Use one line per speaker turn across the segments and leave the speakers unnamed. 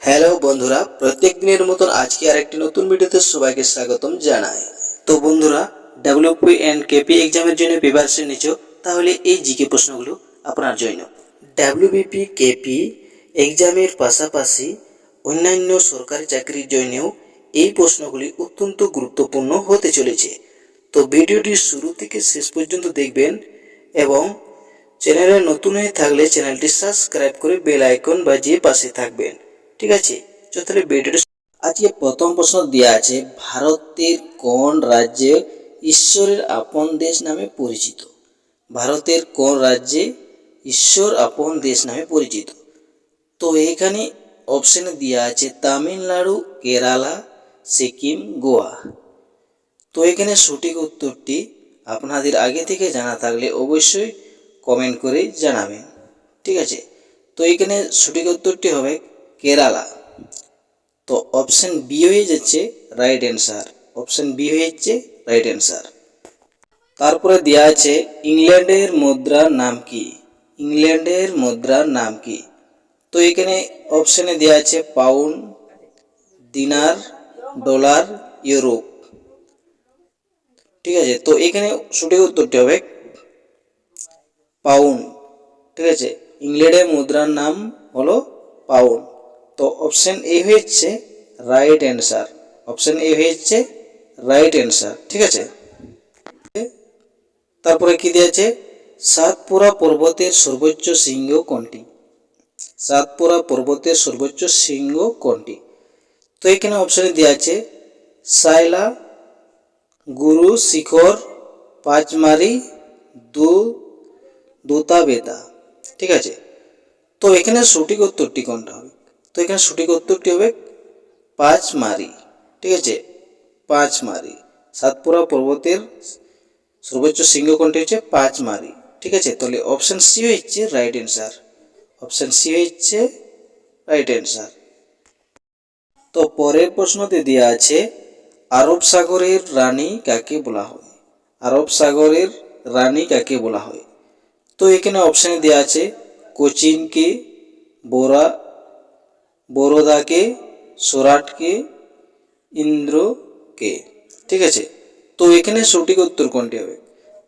Hello বন্ধুরা, প্রত্যেক দিনের মতন আজকে আরেকটি নতুন ভিডিওতে সবাইকে স্বাগতম জানাই। তো বন্ধুরা ডাব্লিউপি অ্যান্ড কেপি এক্সামের জন্য প্রিপারেশন নিচ্ছ, তাহলে এই জিকে প্রশ্নগুলো আপনার জন্য। ডাব্লিউবিপি কেপি এক্সামের পাশাপাশি অন্যান্য সরকারি চাকরির জন্যও এই প্রশ্নগুলি অত্যন্ত গুরুত্বপূর্ণ হতে চলেছে। তো ভিডিওটি শুরু থেকে শেষ পর্যন্ত দেখবেন এবং চ্যানেলে নতুন হয়ে থাকলে চ্যানেলটি সাবস্ক্রাইব করে বেল আইকন বাজিয়ে পাশে থাকবেন। ঠিক আছে তাহলে ভিডিওটি আজকে প্রথম প্রশ্ন দেওয়া আছে, ভারতের কোন রাজ্যে ঈশ্বরের আপন দেশ নামে পরিচিত? ভারতের কোন রাজ্যে ঈশ্বর আপন দেশ নামে পরিচিত? তো এখানে অপশনে দেওয়া আছে, তামিলনাড়ু, কেরালা, সিকিম, গোয়া। তো এখানে সঠিক উত্তরটি আপনাদের আগে থেকে জানা থাকলে অবশ্যই কমেন্ট করে জানাবেন। ঠিক আছে, তো এখানে সঠিক উত্তরটি হবে কেরালা। তো অপশন বি হয়ে যাচ্ছে রাইট অ্যান্সার অপশন বি হয়ে যাচ্ছে রাইট অ্যান্সার তারপরে দেওয়া আছে ইংল্যান্ডের মুদ্রার নাম কি? ইংল্যান্ডের মুদ্রার নাম কি? তো এখানে অপশনে দেওয়া আছে পাউন্ড দিনার ডলার ইউরোপ ঠিক আছে? তো এখানে সঠিক উত্তরটি হবে পাউন্ড ঠিক আছে? ইংল্যান্ডের মুদ্রার নাম হলো পাউন্ড তো অপশন এ হচ্ছে রাইট অ্যান্সার অপশন এ হচ্ছে রাইট অ্যান্সার ঠিক আছে? তারপরে কি দিয়েছে সাতপুরা পর্বতের সর্বোচ্চ শৃঙ্গ কোনটি? সাতপুরা পর্বতের সর্বোচ্চ শৃঙ্গ কোনটি? তো এখানে অপশনে দেওয়া আছে সাইলা গুরু, শিখর, পাঁচমারি, দু দুতা বেতা ঠিক আছে? তো এখানে সঠিক উত্তরটি কোনটা হবে? তো এখানে সঠিক উত্তরটি হবে পাঁচ মারি। ঠিক আছে? পাঁচ মারি। সাতপুরা পর্বতের সর্বোচ্চ কোনটি হচ্ছে? পাঁচ মারি। ঠিক আছে? তাহলে অপশন সি হচ্ছে রাইট অ্যান্সার অপশন সি হচ্ছে রাইট অ্যান্সার তো পরের প্রশ্নতে দেওয়া আছে, আরব সাগরের রানী কাকে বলা হয়? আরব সাগরের রানী কাকে বলা হয়? তো এখানে অপশানে দেওয়া আছে, কোচিনকে, বোরা বরোদাকে, সোরাটকে, ইন্দ্রকে। ঠিক আছে? তো এখানে সঠিক উত্তর কোনটি হবে?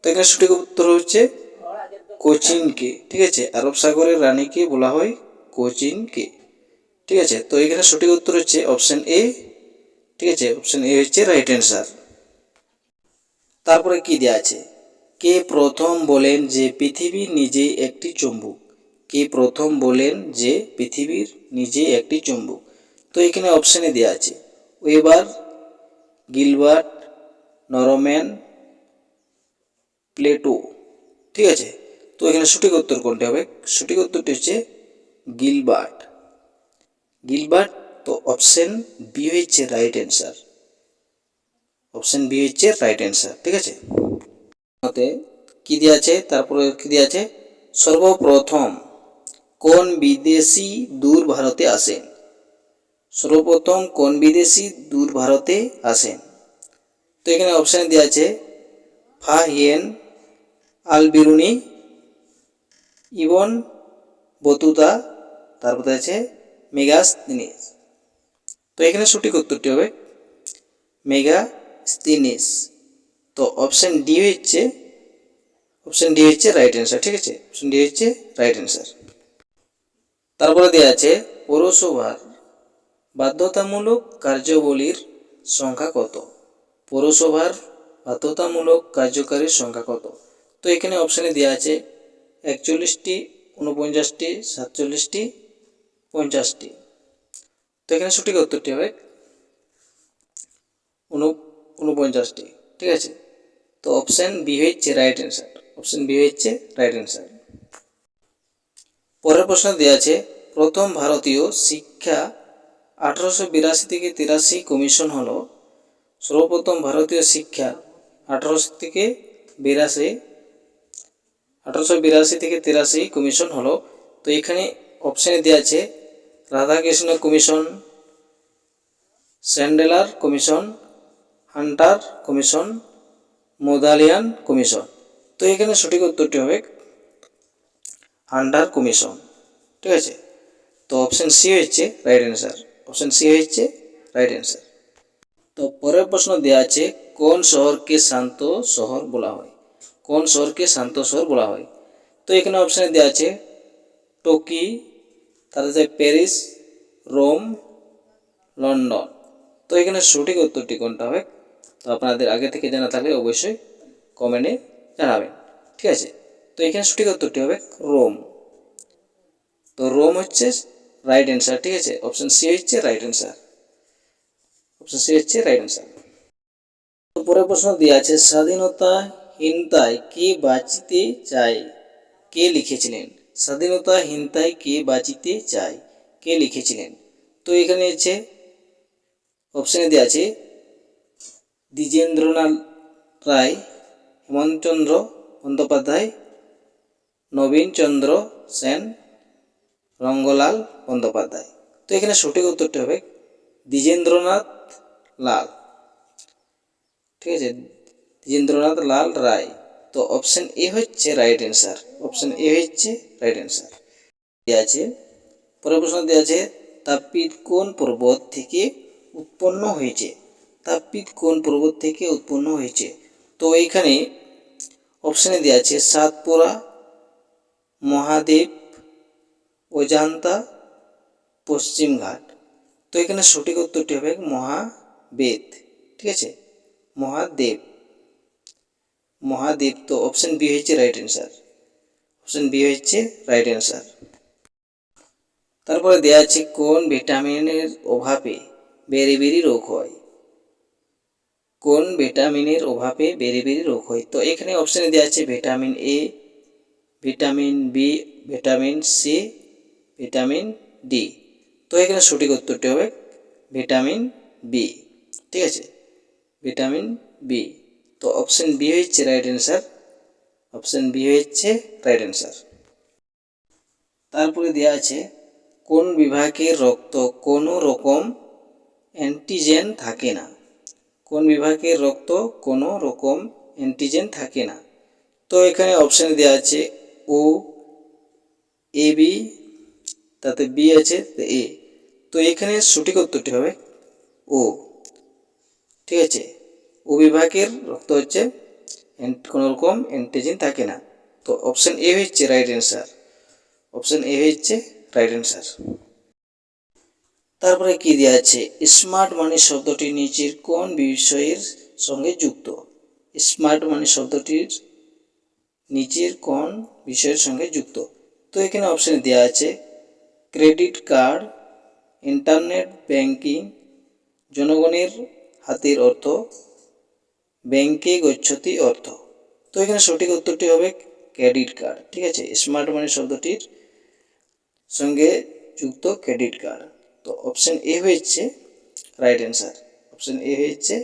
তো এখানে সঠিক উত্তর হচ্ছে কোচিনকে। ঠিক আছে? আরব সাগরের রানীকে বলা হয় কোচিনকে। ঠিক আছে? তো এখানে সঠিক উত্তর হচ্ছে অপশন এ। ঠিক আছে? অপশন এ হচ্ছে রাইট অ্যান্সার। তারপরে কি দেওয়া আছে? কে প্রথম বলেন যে পৃথিবী নিজেই একটি চুম্বক? কে প্রথম বলেন যে পৃথিবীর নিজেই একটি চুম্বক? তো এখানে অপশানে দেওয়া আছে, ওয়েবার, গিলবার্ট, নরম্যান, প্লেটো। ঠিক আছে? তো এখানে সঠিক উত্তর কোনটি হবে? সঠিক উত্তরটি হচ্ছে গিলবার্ট। গিলবার্ট, তো অপশন বি হচ্ছে রাইট অ্যান্সার অপশন বি হচ্ছে রাইট অ্যান্সার ঠিক আছে? মতে কি দেওয়া আছে? তারপরে কি দেওয়া আছে? সর্বপ্রথম। কোন বিদেশি দূর ভারতে আসেন সর্বপ্রথম কোন বিদেশি দূর ভারতে আসেন তো এখানে অপশান দেওয়া আছে Fahien Al Biruni, Ibn Battuta, তারপরে আছে মেগাস দিনিস তো এখানে সঠিক উত্তরটি হবে মেগা স্তিনিস তো অপশান ডি হচ্ছে অপশান ডি হচ্ছে রাইট অ্যান্সার ঠিক আছে? অপশান ডি হচ্ছে রাইট অ্যান্সার তারপরে দেওয়া আছে, পৌরসভার বাধ্যতামূলক কার্যাবলীর সংখ্যা কত? পৌরসভার বাধ্যতামূলক কার্যকারীর সংখ্যা কত? তো এখানে অপশানে দেওয়া আছে একচল্লিশটি, উনপঞ্চাশটি, সাতচল্লিশটি, পঞ্চাশটি। তো এখানে সঠিক উত্তরটি হবে উন, উনপঞ্চাশটি, ঠিক আছে? তো অপশান বি হচ্ছে রাইট অ্যান্সার অপশান বি হচ্ছে রাইট অ্যান্সার পরের প্রশ্ন দেওয়া আছে, প্রথম ভারতীয় শিক্ষা আঠারোশো বিরাশি থেকে তিরাশি কমিশন হল। সর্বপ্রথম ভারতীয় শিক্ষা আঠারোশো থেকে বিরাশি, আঠারোশো বিরাশি থেকে তিরাশি কমিশন হলো। তো এখানে অপশানে দেওয়া আছে, Radhakrishna commission, Sadler commission, Hunter commission, Mudaliar commission. তো এখানে সঠিক উত্তরটি হবে হান্টার কমিশন ঠিক আছে? তো অপশন সি হচ্ছে রাইট অ্যান্সার অপশন সি হচ্ছে রাইট অ্যান্সার তো পরের প্রশ্ন দেওয়া আছে, কোন শহরকে শান্ত শহর বলা হয়? কোন শহরকে শান্ত শহর বলা হয়? তো এখানে অপশানে দেওয়া আছে টোকি তারপর প্যারিস, রোম, লন্ডন। তো এখানে সঠিক উত্তরটি কোনটা হবে? তো আপনাদের আগে থেকে জানা থাকলে অবশ্যই কমেন্টে জানাবেন। ঠিক আছে? এখানে সঠিক উত্তরটি হবে রোম। তো রোম হচ্ছে রাইট অ্যান্সার ঠিক আছে? অপশন সি হচ্ছে রাইট অ্যান্সার অপশন সি হচ্ছে রাইট অ্যান্সার তো পরের প্রশ্ন দেওয়া আছে, স্বাধীনতা হিনতায় কে বাঁচিতে চায়? কে লিখেছিলেন? স্বাধীনতা হিনতায় কে বাঁচিতে চায়? কে লিখেছিলেন? তো এখানে হচ্ছে অপশানে দেওয়া আছে, দ্বিজেন্দ্রনাথ রায়, হেমন্তচন্দ্র বন্দ্যোপাধ্যায় নবীনচন্দ্র সেন, রঙ্গলাল বন্দ্যোপাধ্যায়। তো এখানে সঠিক উত্তরটি হবে দ্বিজেন্দ্রনাথ লাল। ঠিক আছে? দ্বিজেন্দ্রনাথ লাল রায়। তো অপশন এ হচ্ছে রাইট অ্যান্সার অপশান এ হচ্ছে রাইট অ্যান্সার দেওয়া আছে, পরের প্রশ্ন দেওয়া আছে, তাপবিদ কোন পর্বত থেকে উৎপন্ন হয়েছে? তাপবিদ কোন পর্বত থেকে উৎপন্ন হয়েছে? তো এইখানে অপশানে দেওয়া আছে সাতপুরা মহাদেব অজান্তা পশ্চিমঘাট তো এখানে সঠিক উত্তরটি হবে মহাবেদ, ঠিক আছে? মহাদেব মহাদেব তো অপশন বি হচ্ছে রাইট অ্যান্সার অপশন বি হচ্ছে রাইট অ্যান্সার তারপরে দেওয়া আছে কোন ভিটামিনের অভাবে বেরি বেরি রোগ হয়। কোন ভিটামিনের অভাবে বেরি বেরি রোগ হয়। তো এখানে অপশানে দেওয়া আছে vitamin A vitamin B vitamin C vitamin D তো এখানে সঠিক উত্তরটি হবে ভিটামিন বি ঠিক আছে? ভিটামিন বি তো অপশন বি হচ্ছে রাইট অ্যান্সার অপশন বি হচ্ছে রাইট অ্যান্সার তারপরে দেওয়া আছে, কোন বিভাগের রক্ত কোনো রকম অ্যান্টিজেন থাকে না? কোন বিভাগের রক্ত কোনো রকম অ্যান্টিজেন থাকে না? তো এখানে অপশানে দেওয়া আছে ও, এ, বি, তাতে বি আছে এ। তো এখানে সঠিক উত্তরটি হবে ও। ঠিক আছে? ও বিভাগের রক্ত হচ্ছে কোনো রকম অ্যান্টিজেন থাকে না। তো অপশান এ হচ্ছে রাইট অ্যান্সার অপশান এ হচ্ছে রাইট অ্যান্সার তারপরে কি দেওয়া আছে? স্মার্ট মানি শব্দটি নিচের কোন বিষয়ের সঙ্গে যুক্ত? স্মার্ট মানি শব্দটির নিচের কোন বিষয়ের সঙ্গে যুক্ত। তো এখানে অপশানে দেওয়া আছে ক্রেডিট কার্ড ইন্টারনেট ব্যাংকিং জনগণের হাতের অর্থ ব্যাংকে গচ্ছতি অর্থ। তো এখানে সঠিক উত্তরটি হবে ক্রেডিট কার্ড ঠিক আছে? স্মার্ট মানি শব্দটির সঙ্গে যুক্ত ক্রেডিট কার্ড তো অপশন এ হয়েছে রাইট অ্যান্সার অপশন এ হয়েছে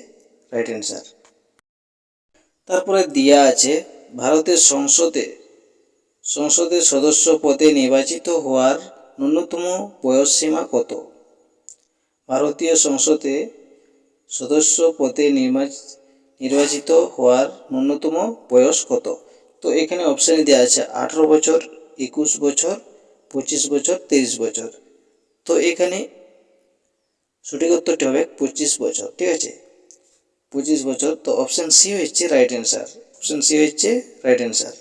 রাইট অ্যান্সার তারপরে দেয়া আছে ভারতের সংসদে, সংসদের সদস্য পদে নির্বাচিত হওয়ার ন্যূনতম বয়সসীমা কত? ভারতীয় সংসদে সদস্য পদে নির্বাচ- নির্বাচিত হওয়ার ন্যূনতম বয়স কত? তো এখানে অপশানে দেওয়া আছে আঠেরো বছর, একুশ বছর, পঁচিশ বছর, তিরিশ বছর। তো এখানে সঠিক উত্তরটি হবে পঁচিশ বছর, ঠিক আছে? পঁচিশ বছর, তো অপশান সি হচ্ছে রাইট অ্যান্সার অপশান সি হচ্ছে রাইট অ্যান্সার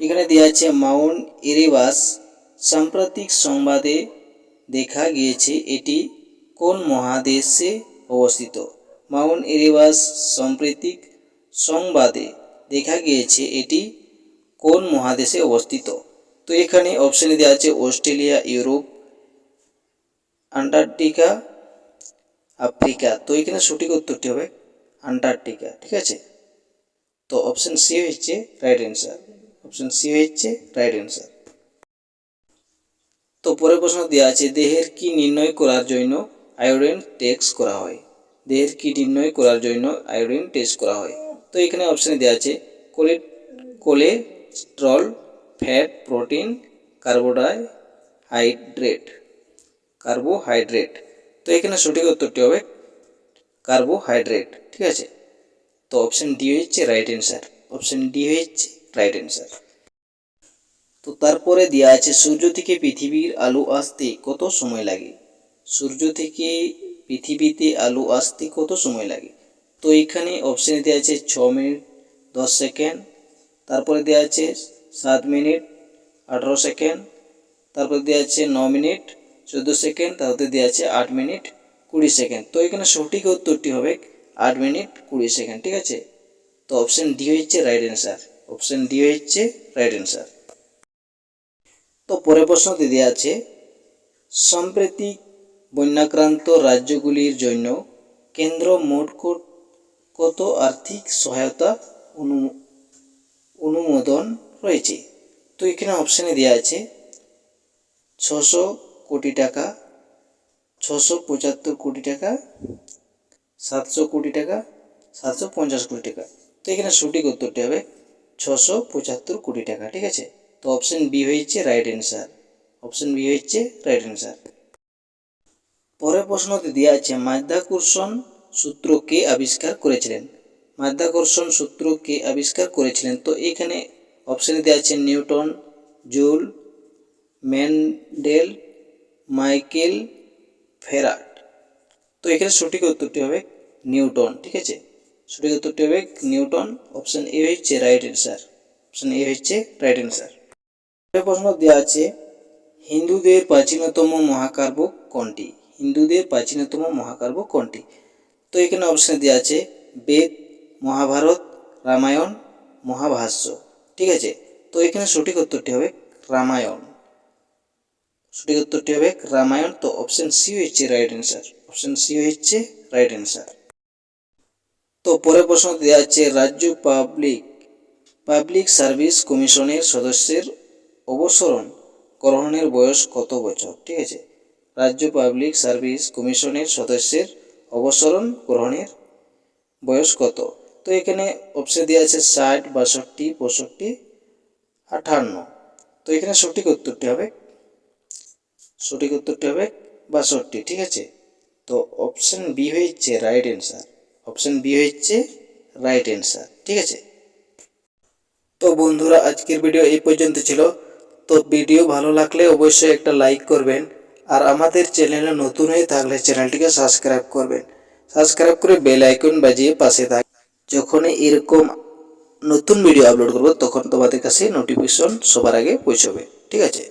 এখানে দেওয়া আছে, মাউন্ট এরিবাস সাম্প্রতিক সংবাদে দেখা গিয়েছে এটি কোন মহাদেশে অবস্থিত। মাউন্ট এরিবাস সাম্প্রতিক সংবাদে দেখা গিয়েছে এটি কোন মহাদেশে অবস্থিত। তো এখানে অপশানে দেওয়া আছে, অস্ট্রেলিয়া, ইউরোপ, আন্টার্কটিকা, আফ্রিকা। তো এখানে সঠিক উত্তরটি হবে আন্টার্কটিকা, ঠিক আছে? তো অপশন সি হচ্ছে রাইট অ্যান্সার অপশন সি হচ্ছে রাইট অ্যান্সার তো পরের প্রশ্ন দেওয়া আছে, দেহের কি নির্ণয় করার জন্য আয়োডিন টেস্ট করা হয়? দেহের কি নির্ণয় করার জন্য আয়োডিন টেস্ট করা হয়? তো এখানে অপশানে দেওয়া আছে, কোলে cholesterol fat protein carbohydrate carbohydrate তো এখানে সঠিক উত্তরটি হবে কার্বোহাইড্রেট ঠিক আছে? তো অপশন ডি হচ্ছে রাইট অ্যান্সার অপশন ডি হচ্ছে রাইট অ্যান্সার তো তারপরে দেওয়া আছে, সূর্য থেকে পৃথিবীর আলো আসতে কত সময় লাগে? সূর্য থেকে পৃথিবীতে আলো আসতে কত সময় লাগে? তো এখানে অপশানে দেওয়া আছে ছ মিনিট, দশ সেকেন্ড, তারপরে দেওয়া আছে সাত মিনিট, আঠারো সেকেন্ড, তারপরে দেওয়া আছে ন মিনিট, চোদ্দ সেকেন্ড, তারপরে দেওয়া আছে আট মিনিট, কুড়ি সেকেন্ড। তো এখানে সঠিক উত্তরটি হবে আট মিনিট কুড়ি সেকেন্ড, ঠিক আছে? তো অপশান ডি হচ্ছে রাইট অ্যান্সার অপশান ডি হচ্ছে রাইট অ্যান্সার তো পরের প্রশ্নটি দেওয়া আছে সাম্প্রতিক বন্যাক্রান্ত রাজ্যগুলির জন্য কেন্দ্র মোট কত আর্থিক সহায়তা অনু অনুমোদন রয়েছে? তো এখানে অপশানে দেওয়া আছে, ছশো কোটি টাকা, ছশো পঁচাত্তর কোটি টাকা সাতশো কোটি টাকা, সাতশো পঞ্চাশ কোটি টাকা। তো এখানে সঠিক উত্তরটি হবে ছশো পঁচাত্তর কোটি টাকা, ঠিক আছে? তো অপশন বি হয়েছে রাইট অ্যান্সার অপশন বি হচ্ছে রাইট অ্যান্সার পরের প্রশ্নতে দেওয়া আছে, মাধ্যাকর্ষণ সূত্র কে আবিষ্কার করেছিলেন? মাধ্যাকর্ষণ সূত্র কে আবিষ্কার করেছিলেন? তো এখানে অপশানে দেওয়া আছে Newton, Joule, Mendel, Michael Faraday তো এখানে সঠিক উত্তরটি হবে নিউটন, ঠিক আছে? সঠিক উত্তরটি হবে নিউটন অপশন এ হচ্ছে রাইট অ্যান্সার অপশন এ হচ্ছে রাইট অ্যান্সার প্রশ্ন দেওয়া আছে, হিন্দুদের প্রাচীনতম মহাকাব্য কোনটি? হিন্দুদের প্রাচীনতম মহাকাব্য কোনটি? তো এখানে অপশন দেওয়া আছে, বেদ, মহাভারত, রামায়ণ, মহাভাষ্য, ঠিক আছে? তো এখানে সঠিক উত্তরটি হবে রামায়ণ। সঠিক উত্তরটি হবে রামায়ণ, তো অপশন সি হচ্ছে রাইট অ্যান্সার অপশন সি হচ্ছে রাইট অ্যান্সার তো পরের প্রশ্ন দেওয়া আছে, রাজ্য পাবলিক পাবলিক সার্ভিস কমিশনের সদস্যের অবসরণ গ্রহণের বয়স কত বছর? ঠিক আছে। রাজ্য পাবলিক সার্ভিস কমিশনের সদস্যের অবসরণ গ্রহণের বয়স কত? তো এখানে অপশন দেওয়া আছে ষাট, বাষট্টি, পঁয়ষট্টি, আঠান্ন। তো এখানে সঠিক উত্তরটি হবে, সঠিক উত্তরটি হবে বাষট্টি, ঠিক আছে। তো অপশন বি হচ্ছে রাইট অ্যান্সার অপশন বি হচ্ছে রাইট অ্যান্সার ঠিক আছে? তো বন্ধুরা, আজকের ভিডিও এই পর্যন্ত ছিল। তো ভিডিও ভালো লাগলে অবশ্যই একটা লাইক করবেন আর আমাদের চ্যানেলে নতুন হয়ে থাকলে চ্যানেলটিকে সাবস্ক্রাইব করবেন। সাবস্ক্রাইব করে বেল আইকন বাজিয়ে পাশে থাক। যখনই এরকম নতুন ভিডিও আপলোড করব, তখন তোমাদের কাছে নোটিফিকেশন সবার আগে পৌঁছবে, ঠিক আছে?